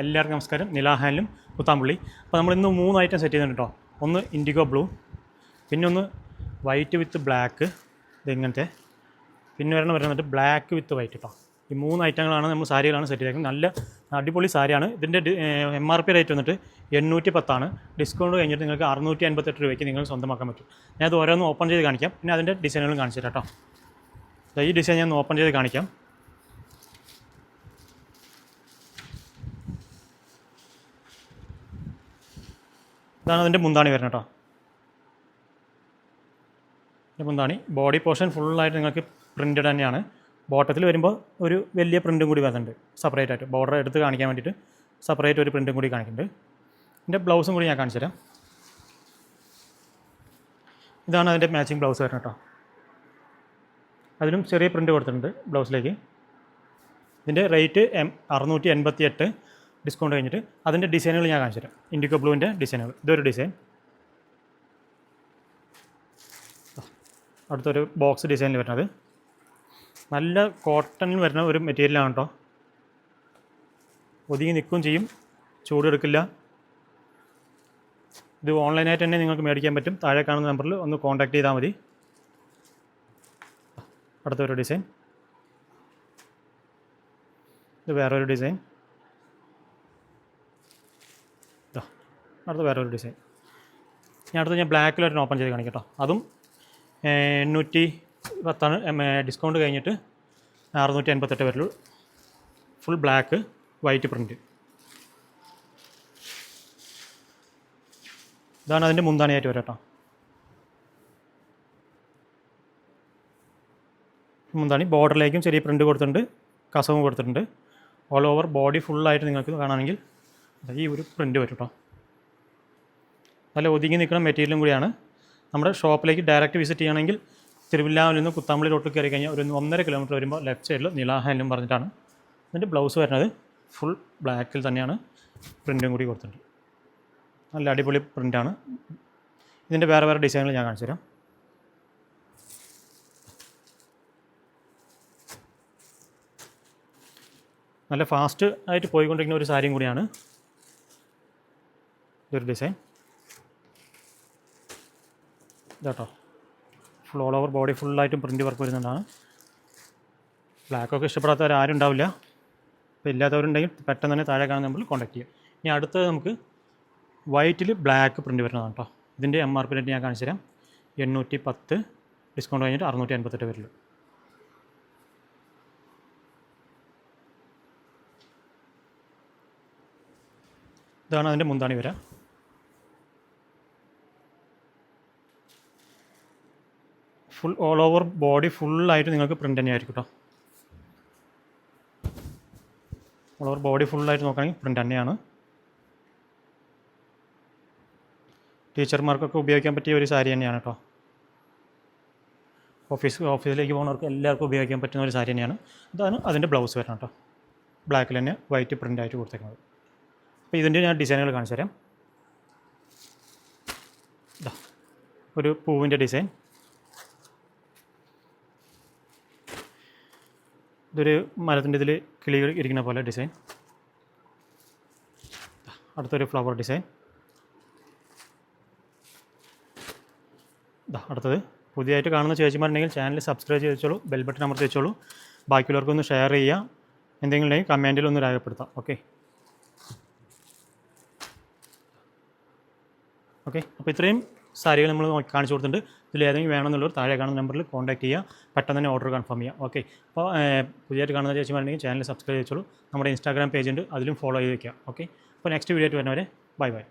എല്ലാവർക്കും നമസ്കാരം. നിലാഹാനിലും പുത്താമ്പുള്ളി അപ്പോൾ നമ്മൾ ഇന്ന് മൂന്ന് ഐറ്റം സെറ്റ് ചെയ്തിട്ട് കേട്ടോ. ഒന്ന് ഇൻഡിഗോ ബ്ലൂ പിന്നെ ഒന്ന് വൈറ്റ് വിത്ത് ബ്ലാക്ക് ഇതിങ്ങനത്തെ പിന്നെ ഒരെണ്ണം വരുന്നത് ബ്ലാക്ക് വിത്ത് വൈറ്റ് കേട്ടോ ഈ മൂന്ന് ഐറ്റങ്ങളാണ് നമ്മൾ സാരികളാണ് സെറ്റ് ചെയ്തേക്കുന്നത്. നല്ല അടിപൊളി സാരിയാണ്. ഇതിന്റെ എം ആർ പി റേറ്റ് വന്നിട്ട് എണ്ണൂറ്റി പത്താണ് ഡിസ്കൗണ്ട് കഴിഞ്ഞിട്ട് നിങ്ങൾക്ക് അറുന്നൂറ്റി അൻപത്തെട്ട് രൂപയ്ക്ക് നിങ്ങൾ സ്വന്തമാക്കാൻ പറ്റും. ഞാൻ അത് ഓരോന്ന് ഓപ്പൺ ചെയ്ത് കാണിക്കാം. പിന്നെ അതിന്റെ ഡിസൈനുകളും കാണിച്ചു കേട്ടോ. ഈ ഡിസൈൻ ഞാൻ ഓപ്പൺ ചെയ്ത് കാണിക്കാം. ഇതാണ് അതിന്റെ മുന്താണി വരുന്നത് കേട്ടോ. ഇതിന്റെ മുന്താണി. ബോഡി പോർഷൻ ഫുള്ളായിട്ട് നിങ്ങൾക്ക് പ്രിന്റഡ് തന്നെയാണ്. ബോട്ടത്തിൽ വരുമ്പോൾ ഒരു വലിയ പ്രിന്റും കൂടി വരുന്നുണ്ട്. സെപ്പറേറ്റ് ആയിട്ട്. ബോർഡർ എടുത്ത് കാണിക്കാൻ വേണ്ടിയിട്ട് സെപ്പറേറ്റ് ഒരു പ്രിന്റും കൂടി കാണിക്കുന്നുണ്ട്. ഇതിന്റെ ബ്ലൗസും കൂടി ഞാൻ കാണിച്ചു തരാം. ഇതാണ് അതിന്റെ മാച്ചിങ് ബ്ലൗസ് വരുന്നത് കേട്ടോ. അതിലും ചെറിയ പ്രിന്റ് കൊടുത്തിട്ടുണ്ട് ബ്ലൗസിലേക്ക് ഇതിന്റെ റേറ്റ് എം അറുന്നൂറ്റി എൺപത്തി എട്ട് ഡിസ്കൗണ്ട് കഴിഞ്ഞിട്ട് അതിന്റെ ഡിസൈനുകൾ ഞാൻ കാണിച്ചു തരാം. ഇൻഡിക്കോ ബ്ലൂവിന്റെ ഡിസൈനുകൾ ഇതൊരു ഡിസൈൻ അടുത്തൊരു ബോക്സ് ഡിസൈനിൽ വരുന്നത്. നല്ല കോട്ടണിൽ വരുന്ന ഒരു മെറ്റീരിയലാണ് കേട്ടോ ഒതുങ്ങി നിൽക്കുകയും ചെയ്യും. ചൂടെടുക്കില്ല ഇത് ഓൺലൈനായിട്ട് തന്നെ നിങ്ങൾക്ക് മേടിക്കാൻ പറ്റും. താഴെ കാണുന്ന നമ്പറിൽ ഒന്ന് കോൺടാക്ട് ചെയ്താൽ മതി. അടുത്തൊരു ഡിസൈൻ ഇത് വേറൊരു ഡിസൈൻ അടുത്ത വേറൊരു ഡിസൈൻ. ഞാൻ അടുത്ത് ഞാൻ ബ്ലാക്കിലൊരു ഓപ്പൺ ചെയ്ത് കാണിക്കട്ടോ അതും എണ്ണൂറ്റി പത്താണ് ഡിസ്കൗണ്ട് കഴിഞ്ഞിട്ട് അറുന്നൂറ്റി എൺപത്തെട്ട് വരുള്ളൂ ഫുൾ ബ്ലാക്ക് വൈറ്റ് പ്രിന്റ് ഇതാണ് അതിന്റെ മുന്താണിയായിട്ട് വരാട്ടോ. മുന്താണി ബോർഡറിലേക്കും ചെറിയ പ്രിന്റ് കൊടുത്തിട്ടുണ്ട് കസവും കൊടുത്തിട്ടുണ്ട്. ഓൾ ഓവർ ബോഡി ഫുള്ളായിട്ട് നിങ്ങൾക്ക് കാണുകയാണെങ്കിൽ ഈ ഒരു പ്രിന്റ് വരും കേട്ടോ. നല്ല ഒതുങ്ങി നിൽക്കുന്ന മെറ്റീരിയലും കൂടിയാണ്. നമ്മുടെ ഷോപ്പിലേക്ക് ഡയറക്റ്റ് വിസിറ്റ് ചെയ്യണമെങ്കിൽ തിരുവില്ലാമിൽ നിന്ന് കുത്താമ്പളി റോട്ടിൽ കയറി കഴിഞ്ഞാൽ ഒരു ഒന്നര കിലോമീറ്റർ വരുമ്പോൾ ലെഫ്റ്റ് സൈഡിൽ നിലാഹാനും പറഞ്ഞിട്ടാണ്. ഇതിന്റെ ബ്ലൗസ് വരുന്നത് ഫുൾ ബ്ലാക്കിൽ തന്നെയാണ്. പ്രിന്റും കൂടി കൊടുത്തിട്ടുണ്ട്. നല്ല അടിപൊളി പ്രിന്റാണ് ഇതിന്റെ വേറെ വേറെ ഡിസൈനുകൾ ഞാൻ കാണിച്ചു തരാം. നല്ല ഫാസ്റ്റ് ആയിട്ട് പോയിക്കൊണ്ടിരിക്കുന്ന ഒരു സാരിയും കൂടിയാണ്. ഇതൊരു ഡിസൈൻ ഇതാട്ടോ. ഫുൾ ഓൾ ഓവർ ബോഡി ഫുള്ളായിട്ടും പ്രിന്റ് വർക്ക് വരുന്നുണ്ടാണ്. ബ്ലാക്കൊക്കെ ഇഷ്ടപ്പെടാത്തവർ ആരും ഉണ്ടാവില്ല. അപ്പോൾ ഇല്ലാത്തവരുണ്ടെങ്കിൽ പെട്ടെന്ന് തന്നെ താഴെ കാണുന്ന നമ്മൾ കോൺടാക്ട് ചെയ്യുക ഇനി അടുത്തത് നമുക്ക് വൈറ്റിൽ ബ്ലാക്ക് പ്രിന്റ് വരുന്നതാണ് കേട്ടോ ഇതിന്റെ എം ആർ പി റേറ്റ് ഞാൻ കാണിച്ചു തരാം. എണ്ണൂറ്റി പത്ത് ഡിസ്കൗണ്ട് കഴിഞ്ഞിട്ട് അറുന്നൂറ്റി അൻപത്തെട്ട് വരുള്ളൂ ഇതാണ് അതിന്റെ മുന്താണി വരാം. ഫുൾ ഓൾ ഓവർ ബോഡി ഫുള്ളായിട്ട് നിങ്ങൾക്ക് പ്രിന്റ് തന്നെയായിരിക്കും കേട്ടോ ഓൾ ഓവർ ബോഡി ഫുള്ളായിട്ട് നോക്കുകയാണെങ്കിൽ പ്രിന്റ് തന്നെയാണ്. ടീച്ചർമാർക്കൊക്കെ ഉപയോഗിക്കാൻ പറ്റിയ ഒരു സാരി തന്നെയാണ് കേട്ടോ ഓഫീസ് ഓഫീസിലേക്ക് പോകുന്നവർക്ക് എല്ലാവർക്കും ഉപയോഗിക്കാൻ പറ്റുന്ന ഒരു സാരി തന്നെയാണ്. അതാണ് അതിന്റെ ബ്ലൗസ് വരണം കേട്ടോ ബ്ലാക്കിൽ തന്നെ വൈറ്റ് പ്രിന്റ് ആയിട്ട് കൊടുത്തേക്കുന്നത്. അപ്പോൾ ഇതിന്റെ ഞാൻ ഡിസൈനുകൾ കാണിച്ചു തരാം. ഒരു പൂവിന്റെ ഡിസൈൻ ഇതൊരു മരത്തിന്റെ ഇതിൽ കിളികൾ ഇരിക്കുന്ന പോലെ ഡിസൈൻ. അടുത്തൊരു ഫ്ലവർ ഡിസൈൻ. അടുത്തത്. പുതിയതായിട്ട് കാണുന്ന ചേച്ചിമാരുണ്ടെങ്കിൽ ചാനൽ സബ്സ്ക്രൈബ് ചെയ്ത് വെച്ചോളൂ ബെൽ ബട്ടൺ അമർത്തി വെച്ചോളൂ. ബാക്കിയുള്ളവർക്കൊന്ന് ഷെയർ ചെയ്യുക എന്തെങ്കിലും ഉണ്ടെങ്കിൽ കമന്റിൽ ഒന്ന് രേഖപ്പെടുത്താം. ഓക്കെ. ഓക്കെ അപ്പോൾ ഇത്രയും സാരികൾ നമ്മൾ കാണിച്ചു കൊടുത്തിട്ടുണ്ട്. ഇതിൽ ഏതെങ്കിലും വേണമെന്നുള്ളവർ താഴെ കാണുന്ന നമ്പറിൽ കോൺടാക്ട് ചെയ്യുക. പെട്ടെന്ന് തന്നെ ഓർഡർ കൺഫേം ചെയ്യുക. ഓക്കെ അപ്പോൾ പുതിയതായിട്ട് കാണുന്ന ചേച്ചിമാരുണ്ടെങ്കിൽ ചാനൽ സബ്സ്ക്രൈബ് ചെയ്തോളൂ. നമ്മുടെ ഇൻസ്റ്റാഗ്രാം പേജ് ഉണ്ട്. അതിലും ഫോളോ ചെയ്ത് വയ്ക്കുക ഓക്കെ അപ്പോൾ നെക്സ്റ്റ് വീഡിയോ ആയിട്ട് വരുന്നവരെ ബൈ ബൈ